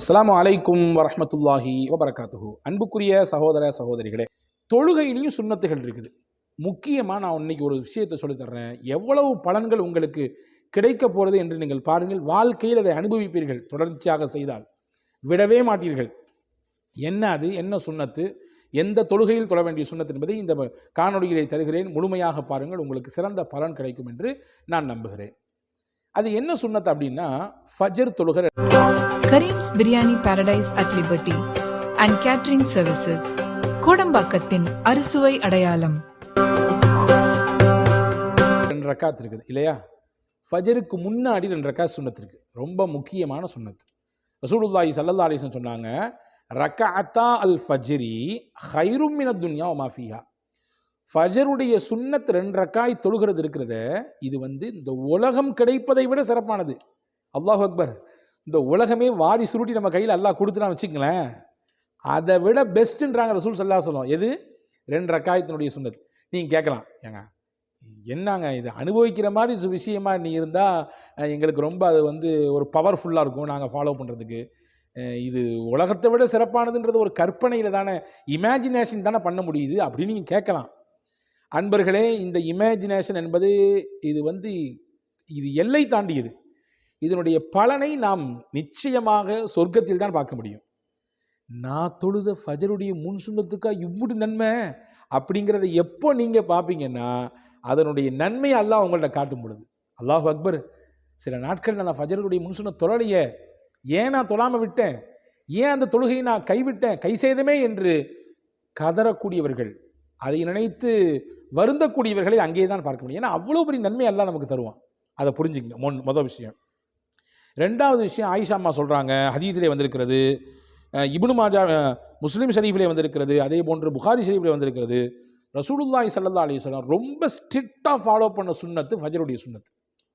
அஸ்லாம் அலைக்கும் வரமத்துல்லாஹி வபரகாத்துஹு. அன்புக்குரிய சகோதர சகோதரிகளே தொழுகையிலையும் சுண்ணத்துகள் இருக்குது. முக்கியமாக நான் இன்னைக்கு ஒரு விஷயத்தை சொல்லித்தர்றேன் எவ்வளவு பலன்கள் உங்களுக்கு கிடைக்க போகிறது என்று நீங்கள் பாருங்கள். வாழ்க்கையில் அதை அனுபவிப்பீர்கள். தொடர்ச்சியாக செய்தால். விடவே மாட்டீர்கள். என்ன அது? என்ன சுண்ணத்து? எந்த தொழுகையில் தொழ வேண்டிய சுண்ணத்து என்பதை இந்த காணொளிகளை தருகிறேன். முழுமையாக பாருங்கள். உங்களுக்கு சிறந்த பலன் கிடைக்கும் என்று நான் நம்புகிறேன். அது என்ன சுண்ணத்து அப்படின்னா ஃபஜர் தொழுகிற Kareem's biryani paradise at Liberty and catering services கோடம்பாக்கத்தின் அறுசுவை அடையாளம். ரெண்டு ரக்காத் இருக்குது இல்லையா? ஃபஜருக்கு முன்னாடி ரெண்டு ரக்காத் சுன்னத் இருக்குது ரொம்ப முக்கியமான சுன்னத் ரசூலுல்லாஹி அலைஹி வஸல்லம் சொன்னாங்க ரக்கஅத்தா அல் ஃபஜ்ரி ஹைரும் மின துன்யா மாஃபியா ஃபஜருடைய சுண்ணத் ரெண்டு ரக்காய் தொழுகிறது இருக்கிறத இது வந்து இந்த உலகம் கிடைப்பதை விட சிறப்பானது. அல்லாஹ் அக்பர் இந்த உலகமே வாரி சுருட்டி நம்ம கையில் அல்லாஹ் கொடுத்துனா வச்சுங்களேன் அதை விட பெஸ்ட்டுன்றாங்க ரசூல் சல்லா சொல்லும் எது? ரெண்டு ரக்காயத்தினுடைய சுண்ணத். நீங்கள் கேட்கலாம். ஏங்க என்னங்க இது? அனுபவிக்கிற மாதிரி சு- விஷயமா நீ இருந்தால் எங்களுக்கு ரொம்ப அது வந்து ஒரு பவர்ஃபுல்லாக இருக்கும். நாங்கள் ஃபாலோ பண்ணுறதுக்கு இது உலகத்தை விட சிறப்பானதுன்றது ஒரு கற்பனையில் தானே இமேஜினேஷன் தானே பண்ண முடியுது அப்படின்னு நீங்கள் கேட்கலாம். அன்பர்களே இந்த இமேஜினேஷன் என்பது இது வந்து இது எல்லை தாண்டியது. இதனுடைய பலனை நாம் நிச்சயமாக சொர்க்கத்தில் தான் பார்க்க முடியும். நான் தொழுத ஃபஜருடைய முன் சுண்ணத்துக்காக இவ்வளவு நன்மை? அப்படிங்கிறத எப்போ நீங்கள் பார்ப்பீங்கன்னா அதனுடைய நன்மை அல்லாஹ் உங்கள்ட்ட காட்டும் பொழுது. அல்லாஹ் அக்பர் சில நாட்கள் நான் ஃபஜருடைய முன் சுண்ண தொழலையே. ஏன் நான் தொழாமல் விட்டேன்? ஏன் அந்த தொழுகையை நான் கைவிட்டேன்? கை செய்தமே என்று கதறக்கூடியவர்கள் அதை நினைத்து வருந்தக்கூடியவர்களை அங்கே தான் பார்க்க முடியும். ஏன்னா அவ்வளோ பெரிய நன்மை எல்லாம் நமக்கு தருவான். அதை புரிஞ்சுக்கங்க மொன் மொதல் விஷயம். ரெண்டாவது விஷயம் ஆயிஷா அம்மா சொல்கிறாங்க ஹதீஸிலே வந்திருக்கிறது இபுனு மாஜா முஸ்லீம் ஷரீஃபிலே வந்திருக்கிறது அதே போன்று புகாரி ஷரீஃபிலே வந்திருக்கிறது. ரசூலுல்லாஹி சல்லா அலி வஸல்லம் ரொம்ப ஸ்ட்ரிக்டாக ஃபாலோ பண்ண சுன்னத்து ஃபஜருடைய சுண்ணத்து.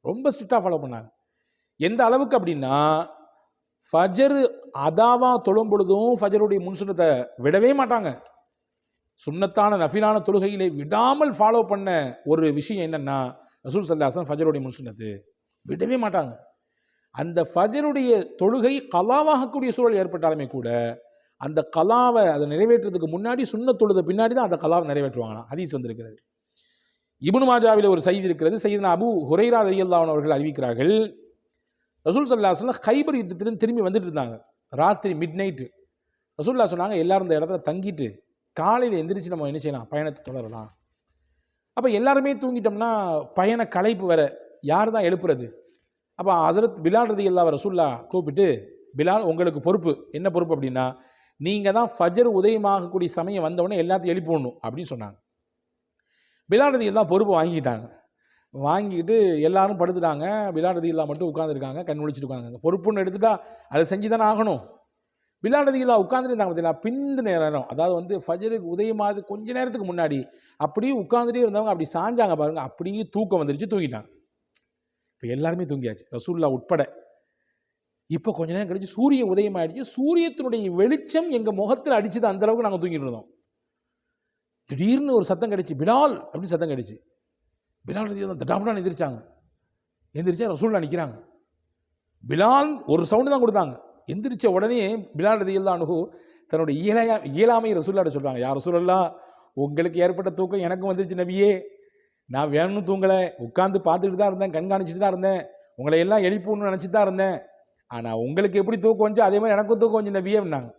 ரொம்ப ஸ்ட்ரிக்டாக ஃபாலோ பண்ணாங்க. எந்த அளவுக்கு அப்படின்னா ஃபஜர் அதாவாக தொழும் பொழுதும் ஃபஜருடைய முன்சுனத்தை விடவே மாட்டாங்க. சுன்னத்தான நஃபிலான தொழுகையிலே விடாமல் ஃபாலோ பண்ண ஒரு விஷயம் என்னென்னா ரசூல் சல்லாசன் ஃபஜருடைய முன் சுன்னத்து விடவே மாட்டாங்க. அந்த ஃபஜருடைய தொழுகை கலாவாகக்கூடிய சூழல் ஏற்பட்டாலுமே கூட அந்த கலாவை அதை நிறைவேற்றுறதுக்கு முன்னாடி சுண்ண தொழுத பின்னாடி தான் அந்த கலாவை நிறைவேற்றுவாங்களாம். ஹதீஸ் வந்திருக்கிறது. இபுனு மாஜாவில் ஒரு செய்தி இருக்கிறது. செய்தினா அபு ஹுரைரா ரய்யல்லான் அவர்கள் அறிவிக்கிறார்கள். ரசூல் சல்லாஹ்லாம் ஹைபர் யுத்தத்திலிருந்து திரும்பி வந்துட்டு இருந்தாங்க. ராத்திரி மிட் நைட்டு ரசூல்லா சொன்னாங்க எல்லாரும் இந்த இடத்துல தங்கிட்டு காலையில் எந்திரிச்சு நம்ம என்ன செய்யலாம்? பயணத்தை தொடரலாம். அப்போ எல்லாருமே தூங்கிட்டோம்னா பயண களைப்பு வர யார் தான் எழுப்புறது? அப்போ ஹசரத் பிலால் ரதி அல்லா ரசூல்லா கூப்பிட்டு பிலால் உங்களுக்கு பொறுப்பு. என்ன பொறுப்பு அப்படின்னா நீங்கள் தான் ஃபஜர் உதயமாகக்கூடிய சமயம் வந்தவுடனே எல்லாத்தையும் எழுப்பிடணும். அப்படின்னு சொன்னாங்க. பிலால் ரதி எல்லாம் பொறுப்பு வாங்கிக்கிட்டாங்க. வாங்கிக்கிட்டு எல்லாரும் படுத்துட்டாங்க. பிலால் ரதி இல்லா மட்டும் உட்காந்துருக்காங்க கண் முழிச்சிட்டு உட்காந்துருக்காங்க பொறுப்புன்னு எடுத்துட்டா அதை செஞ்சு தானே ஆகணும். பிலால் ரதி இல்லா உட்காந்துருந்தாங்க பார்த்தீங்களா? பிந்து நேரம். அதாவது வந்து ஃபஜருக்கு உதயமாவது கொஞ்ச நேரத்துக்கு முன்னாடி அப்படியே உட்காந்துட்டே இருந்தவங்க அப்படி சாஞ்சாங்க பாருங்கள் அப்படியே தூக்கம் வந்துருச்சு தூங்கிட்டாங்க. இப்போ எல்லாருமே தூங்கியாச்சு. ரசூல்லா உட்பட. இப்போ கொஞ்ச நேரம் கழிச்சு சூரிய உதயம் ஆயிடுச்சு. சூரியத்தினுடைய வெளிச்சம் எங்கள் முகத்தில் அடிச்சது அந்த அளவுக்கு நாங்கள் தூங்கிட்டு இருந்தோம். திடீர்னு ஒரு சத்தம் கிடச்சி பிலால் அப்படின்னு சத்தம் கிடச்சி. பிலால் ரதி தான் எந்திரிச்சாங்க. எந்திரிச்சா ரசூல்லா நிற்கிறாங்க பிலால் ஒரு சவுண்டு தான் கொடுத்தாங்க. எந்திரிச்ச உடனே பிலால் தான் அனுகு தன்னுடைய இயலையா இயலாமை ரசூல்லாட சொல்கிறாங்க யார் ரசூலல்லா உங்களுக்கு ஏற்பட்ட தூக்கம் எனக்கும் வந்துருச்சு நபியே. நான் வேணும்னு தூங்கலை உட்காந்து பார்த்துட்டு தான் இருந்தேன் கண்காணிச்சுட்டு தான் இருந்தேன். உங்களை எல்லாம் எழுப்பணும்னு நினச்சிட்டு தான் இருந்தேன். ஆனால் உங்களுக்கு எப்படி தூக்கம் வந்துச்சு? அதே மாதிரி எனக்கும் தூக்கம் வந்து நபியேன்னாங்க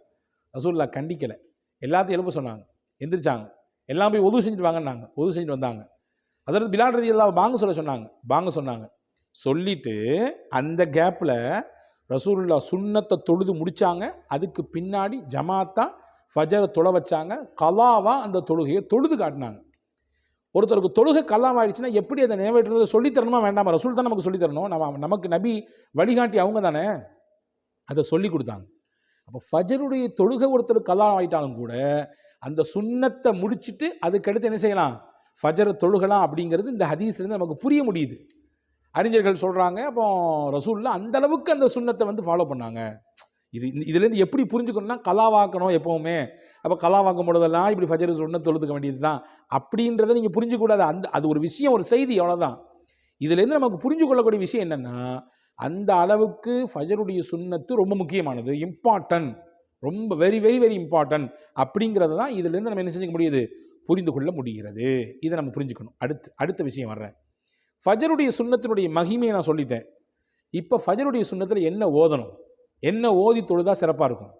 ரசூல்லா கண்டிக்கலை. எல்லாத்தையும் எழுப்ப சொன்னாங்க. எந்திரிச்சாங்க. எல்லாம் போய் உதவு செஞ்சுட்டு வாங்கன்னாங்க. உதவு செஞ்சுட்டு வந்தாங்க. அதாவது பிலால் எல்லாம் வாங்க சொல்ல சொன்னாங்க. வாங்க சொன்னாங்க. சொல்லிட்டு அந்த கேப்பில் ரசூலுல்லா சுண்ணத்தை தொழுது முடித்தாங்க அதுக்கு பின்னாடி ஜமாத்தா ஃபஜரை தொலை வச்சாங்க. கலாவா அந்த தொழுகையை தொழுது காட்டினாங்க. ஒருத்தருக்கு தொழுகை கலாம் ஆயிடுச்சுன்னா எப்படி அதை நிறைவேற்றுறது? சொல்லித் தரணுமா வேண்டாமா? ரசூல் தான் நமக்கு சொல்லித்தரணும். நம்ம நமக்கு நபி வழிகாட்டி அவங்க தானே. அதை சொல்லி கொடுத்தாங்க. அப்போ ஃபஜருடைய தொழுகை ஒருத்தர் கலாம் ஆகிட்டாலும் கூட அந்த சுண்ணத்தை முடிச்சிட்டு அதுக்கடுத்து என்ன செய்யலாம்? ஃபஜரை தொழுகலாம் அப்படிங்கிறது இந்த ஹதீஸ்லேருந்து நமக்கு புரிய முடியுது. அறிஞர்கள் சொல்கிறாங்க அப்போ ரசூல்லா அந்த அளவுக்கு அந்த சுண்ணத்தை வந்து ஃபாலோ பண்ணாங்க. இது இதுலேருந்து எப்படி புரிஞ்சுக்கணும்னா கலாவாக்கணும் எப்போவுமே. அப்போ கலாவாக்கும் பொழுதெல்லாம் இப்படி ஃபஜர் சுன்ன தொழுதுக்க வேண்டியது தான் அப்படின்றத நீங்கள் புரிஞ்சுக்கூடாது. அந்த அது ஒரு விஷயம் ஒரு செய்தி அவ்வளோதான் இதுலேருந்து நமக்கு புரிஞ்சு கொள்ளக்கூடிய விஷயம் என்னென்னா அந்த அளவுக்கு ஃபஜருடைய சுண்ணத்து ரொம்ப முக்கியமானது இம்பார்ட்டன்ட் ரொம்ப வெரி வெரி வெரி இம்பார்ட்டன்ட் அப்படிங்கிறத தான் இதுலேருந்து நம்ம என்ன செஞ்சுக்க முடியுது? புரிந்து கொள்ள முடிகிறது. இதை நம்ம புரிஞ்சுக்கணும். அடுத்து அடுத்த விஷயம் வர்றேன். ஃபஜருடைய சுண்ணத்தினுடைய மகிமையை நான் சொல்லிட்டேன். இப்போ ஃபஜருடைய சுண்ணத்தில் என்ன ஓதணும்? என்ன ஓதி தொழுதா சிறப்பாக இருக்கும்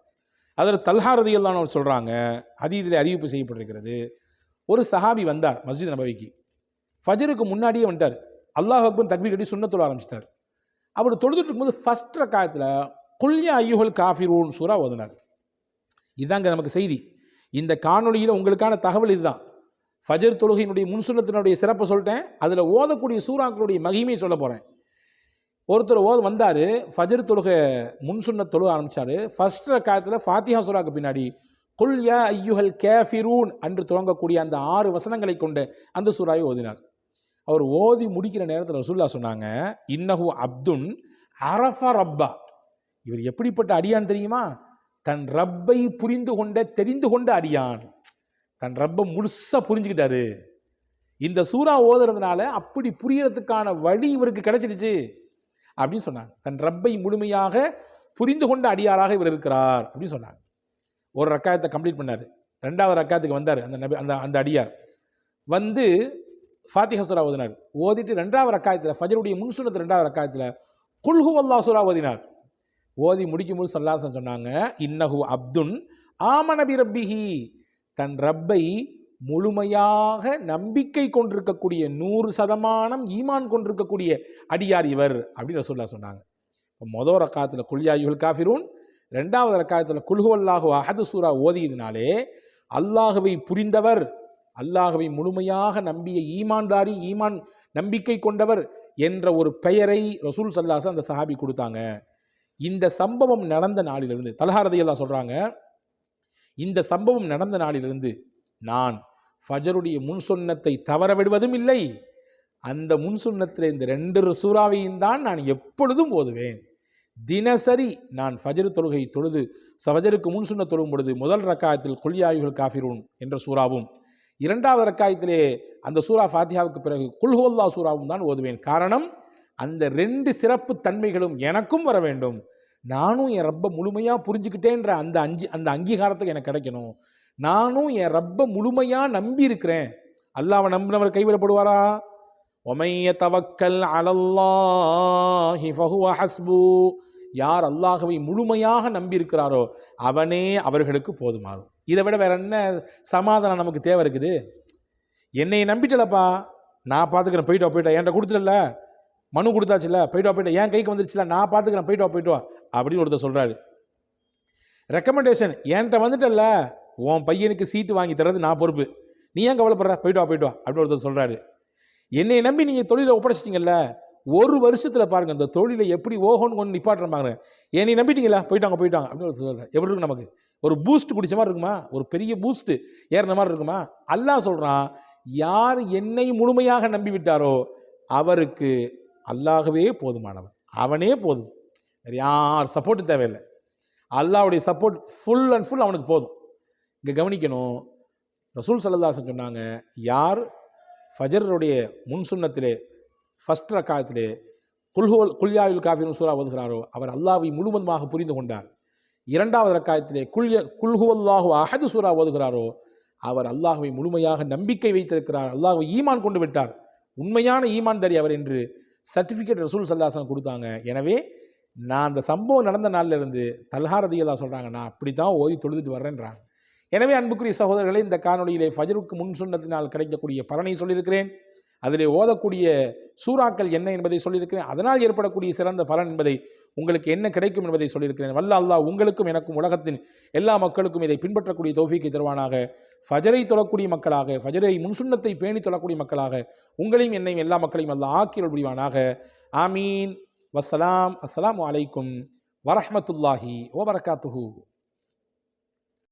அதில் தல்ஹாரதியெல்லாம் அவர் சொல்கிறாங்க அதீதில் அறிவிப்பு செய்யப்பட்டிருக்கிறது. ஒரு சஹாபி வந்தார் மஸ்ஜித் நபவிக்கு. ஃபஜருக்கு முன்னாடியே வந்துட்டார். அல்லாஹ் அக்பர் தக்பீர் கட்டி சுண்ணத்தொழ ஆரம்பிச்சிட்டார். அவர் தொழுதுட்டு இருக்கும்போது ஃபஸ்ட் ரக்காயத்தில் குல்யா ஐயுகள் காஃபிரூன் சூறா ஓதினார். இதாங்க நமக்கு செய்தி. இந்த காணொளியில் உங்களுக்கான தகவல் இதுதான். ஃபஜர் தொழுகையினுடைய முன்சுனத்தினுடைய சிறப்பை சொல்லிட்டேன். அதில் ஓதக்கூடிய சூறாக்களுடைய மகிமையை சொல்ல போகிறேன் ஒருத்தர் ஓது வந்தார் ஃபஜர் தொழுகை முன்சுன்ன தொழுக ஆரம்பித்தார் ஃபஸ்ட் காலத்தில் ஃபாத்திஹா சூறாக்கு பின்னாடி குல் யா ஐயுஹல் கேஃபிரூன் அன்று துவங்கக்கூடிய அந்த ஆறு வசனங்களை கொண்ட அந்த சூறாவை ஓதினார். அவர் ஓதி முடிக்கிற நேரத்தில் ரசூல்லா சொன்னாங்க இன்னஹு அப்துன் அரஃபா ரப்பா. இவர் எப்படிப்பட்ட அடியான் தெரியுமா? தன் ரப்பை புரிந்து கொண்ட தெரிந்து கொண்ட அடியான். தன் ரப்பை முழுசாக புரிஞ்சுக்கிட்டாரு. இந்த சூறா ஓதுறதுனால அப்படி புரியறதுக்கான வழி இவருக்கு கிடைச்சிடுச்சு அப்படின்னு சொன்னாங்க. தன் ரப்பை முழுமையாக புரிந்து கொண்ட அடியாராக இவர் இருக்கிறார் அப்படின்னு சொன்னாங்க. ஒரு ரக்காயத்தை கம்ப்ளீட் பண்ணார். ரெண்டாவது ரக்காயத்துக்கு வந்தார் அந்த நபி அந்த அந்த அடியார். வந்து ஃபாத்திஹா சூரா ஓதினார். ஓதிட்டு ரெண்டாவது ரக்காயத்தில் ஃபஜருடைய முன்சுனத்து ரெண்டாவது ரக்காயத்தில் குல்ஹு அல்லா சுரா ஓதினார். ஓதி முடிக்கும்போது சொல்லாசன் சொன்னாங்க இன்னஹு அப்துன் ஆமனபி ரப்பிஹி. தன் ரப்பை முழுமையாக நம்பிக்கை கொண்டிருக்கக்கூடிய நூறு சதமானம் ஈமான் கொண்டிருக்கக்கூடிய அடியார் இவர் அப்படின்னு ரசூல்லா சொன்னாங்க. இப்போ மொதல் ரக்காத்தில் குல்யாயுகள் காஃபிரூன் ரெண்டாவது ரக்காயத்தில் குல்ஹுவல்லாஹு அஹது சூரா ஓதியதுனாலே அல்லாஹுவை புரிந்தவர் அல்லாஹுவை முழுமையாக நம்பிய ஈமான்தாரி ஈமான் நம்பிக்கை கொண்டவர் என்ற ஒரு பெயரை ரசூல் சல்லாஸ் அந்த சஹாபி கொடுத்தாங்க. இந்த சம்பவம் நடந்த நாளிலிருந்து தலஹாரதையெல்லாம் சொல்கிறாங்க இந்த சம்பவம் நடந்த நாளிலிருந்து நான் ஃபஜருடைய முன்சொன்னத்தை தவற விடுவதும் இல்லை. அந்த முன்சுன்னத்தில் இந்த ரெண்டு சூறாவையும் தான் நான் எப்பொழுதும் ஓதுவேன். தினசரி நான் ஃபஜரு தொழுகை தொழுது ஃபஜருக்கு முன்சுன்ன தொழும் பொழுது முதல் ரக்காயத்தில் கொல்லியாயுகள் காஃபிரூன் என்ற சூறாவும் இரண்டாவது ரக்காயத்திலே அந்த சூரா ஃபாத்தியாவுக்கு பிறகு குல்ஹோல்லா சூறாவும் தான் ஓதுவேன். காரணம் அந்த ரெண்டு சிறப்பு தன்மைகளும் எனக்கும் வர வேண்டும். நானும் என் ரப்பை முழுமையாக புரிஞ்சுக்கிட்டேன்ற அந்த அஞ்சு அந்த அங்கீகாரத்துக்கு எனக்கு கிடைக்கணும். நானும் என் ரப்பை முழுமையாக நம்பி இருக்கிறேன் அல்லாவை நம்பினவர் கைவிடப்படுவாரா? ஒமைய தவக்கல் அலல்லாஹி ஃபஹுவ ஹஸ்பு. யார் அல்லாஹவை முழுமையாக நம்பியிருக்கிறாரோ அவனே அவர்களுக்கு போதுமாகும். இதை விட வேற என்ன சமாதானம் நமக்கு தேவை இருக்குது? என்னை நம்பிட்டலப்பா. நான் பார்த்துக்கிறேன் போயிட்டு போயிட்டேன் என்கிட்ட கொடுத்துடல மனு கொடுத்தாச்சுல போயிட்டு வா போயிட்டு வா. என் கைக்கு வந்துருச்சுல நான் பார்த்துக்கிறேன் போயிட்டு வா போயிட்டு வா. அப்படின்னு ஒருத்தர் சொல்கிறாரு ரெக்கமெண்டேஷன் என்கிட்ட வந்துட்டல்ல உன் பையனுக்கு சீட்டு வாங்கி தரது நான் பொறுப்பு. நீ ஏன் கவலைப்படுற? போயிட்டு வா போயிட்டு வா அப்படின்னு ஒருத்தர் சொல்கிறாரு என்னை நம்பி நீங்கள் தொழிலை ஒப்படைச்சிட்டிங்கல்ல ஒரு வருஷத்தில் பாருங்கள் இந்த தொழிலை எப்படி ஓஹோன்னு கொண்டு நிப்பாட்டுற பாருங்க. என்னை நம்பிட்டீங்களா போயிட்டாங்க போயிட்டாங்க அப்படின்னு ஒருத்தர் சொல்கிறேன் எப்படி இருக்கும் நமக்கு? ஒரு பூஸ்ட் குடிச்ச மாதிரி இருக்குமா? ஒரு பெரிய பூஸ்ட் ஏறின மாதிரி இருக்குமா? அல்லாஹ் சொல்கிறான் யார் என்னை முழுமையாக நம்பி விட்டாரோ அவருக்கு அல்லாகவே போதுமானவன். அவனே போதும். வேறு யார் சப்போர்ட்டு தேவையில்லை. அல்லாஹ்வுடைய சப்போர்ட் ஃபுல் அண்ட் ஃபுல் அவனுக்கு போதும். இங்கே கவனிக்கணும். ரசூல் சல்லதாசன் சொன்னாங்க யார் ஃபஜருடைய முன்சுன்னத்திலே ஃபஸ்ட் ரக்காயத்திலே குல்ஹோல் குல்யாயுல் காஃபின் சூறா ஓதுகிறாரோ அவர் அல்லாவை முழுவதுமாக புரிந்து கொண்டார். இரண்டாவது ரக்காயத்திலே குல்ய குல்ஹுவல்லாஹு அஹது சூரா ஓதுகிறாரோ அவர் அல்லாஹுவை முழுமையாக நம்பிக்கை வைத்திருக்கிறார். அல்லாஹுவை ஈமான் கொண்டு விட்டார். உண்மையான ஈமான் தரி அவர் என்று சர்டிஃபிகேட் ரசூல் சல்லாசன் கொடுத்தாங்க. எனவே நான் அந்த சம்பவம் நடந்த நாளில் இருந்து தல்ஹாரதியெல்லாம் சொல்கிறாங்க நான் அப்படி தான் ஓய்வு தொழுதுட்டு வர்றேன்றாங்க. எனவே அன்புக்குரிய சகோதரர்களே இந்த காணொலியிலே ஃபஜருக்கு முன் சுன்னத்தினால் கிடைக்கக்கூடிய பலனை சொல்லியிருக்கிறேன். அதிலே ஓதக்கூடிய சூறாக்கள் என்ன என்பதை சொல்லியிருக்கிறேன். அதனால் ஏற்படக்கூடிய சிறந்த பலன் என்பதை உங்களுக்கு என்ன கிடைக்கும் என்பதை சொல்லியிருக்கிறேன். வல்ல அல்லாஹ் உங்களுக்கும் எனக்கும் உலகத்தின் எல்லா மக்களுக்கும் இதை பின்பற்றக்கூடிய தௌஃபீக்கை தருவானாக. ஃபஜரை தொழக்கூடிய மக்களாக ஃபஜரை முன்சுன்னத்தை பேணி தொழக்கூடிய மக்களாக உங்களையும் என்னையும் எல்லா மக்களையும் அல்ல ஆக்கிரல் புரிவானாக. ஆமீன். வஸ்ஸலாம். அஸ்ஸலாமு அலைக்கும். வரஹ்மத்துல்லாஹி வபரகாத்துஹு.